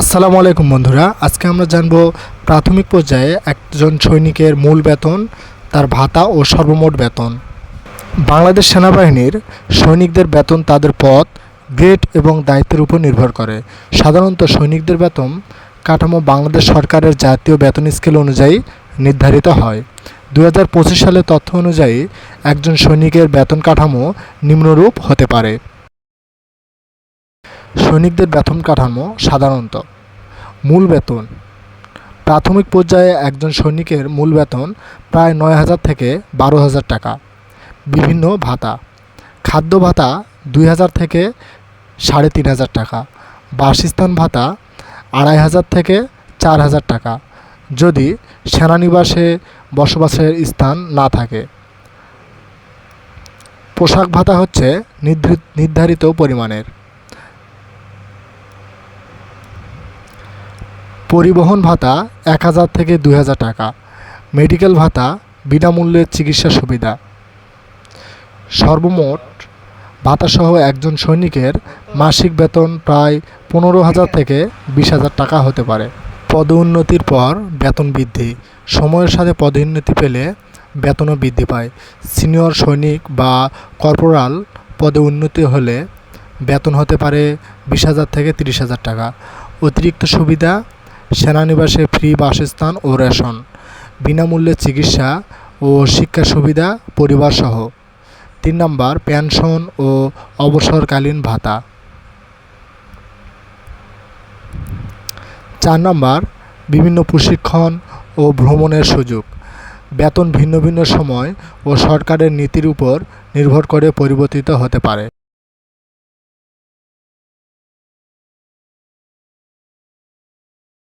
আসসালামু আলাইকুম বন্ধুরা। আজকে আমরা জানব প্রাথমিক পর্যায়ে একজন সৈনিকের মূল বেতন, তার ভাতা ও সর্বমোট বেতন। বাংলাদেশ সেনাবাহিনীর সৈনিকদের বেতন তাদের পদ, গ্রেড এবং দায়িত্বের উপর নির্ভর করে। সাধারণত সৈনিকদের বেতন কাঠামো বাংলাদেশ সরকারের জাতীয় বেতন স্কেল অনুযায়ী নির্ধারিত হয়। দু হাজার সালের তথ্য অনুযায়ী একজন সৈনিকের বেতন কাঠামো নিম্নরূপ হতে পারে। সৈনিকদের বেতন কাঠামো সাধারণত মূল বেতন। প্রাথমিক পর্যায়ে একজন সৈনিকের মূল বেতন প্রায় নয় হাজার থেকে বারো হাজার টাকা। বিভিন্ন ভাতা। খাদ্য ভাতা দুই হাজার থেকে সাড়ে তিন হাজার টাকা। বাসস্থান ভাতা আড়াই হাজার থেকে চার হাজার টাকা। যদি সেনানিবাসে বসবাসের স্থান না থাকে। পোশাক ভাতা হচ্ছে নির্ধারিত পরিমাণের। পরিবহন ভাতা এক হাজার থেকে দুই হাজার টাকা। মেডিকেল ভাতা, বিনামূল্যে চিকিৎসা সুবিধা। সর্বমোট ভাতাসহ একজন সৈনিকের মাসিক বেতন প্রায় পনেরো হাজার থেকে বিশ হাজার টাকা হতে পারে। পদোন্নতির পর বেতন বৃদ্ধি। সময়ের সাথে পদোন্নতি পেলে বেতনও বৃদ্ধি পায়। সিনিয়র সৈনিক বা কর্পোরাল পদে উন্নতি হলে বেতন হতে পারে বিশ হাজার থেকে তিরিশ হাজার টাকা। অতিরিক্ত সুবিধা সেনানিবাসে ফ্রি বাসস্থান ও রেশন, বিনামূল্যে চিকিৎসা ও শিক্ষা সুবিধা পরিবারসহ। তিন নম্বর, পেনশন ও অবসরকালীন ভাতা। চার নম্বর, বিভিন্ন প্রশিক্ষণ ও ভ্রমণের সুযোগ। বেতন ভিন্ন ভিন্ন সময় ও সরকারের নীতির উপর নির্ভর করে পরিবর্তিত হতে পারে।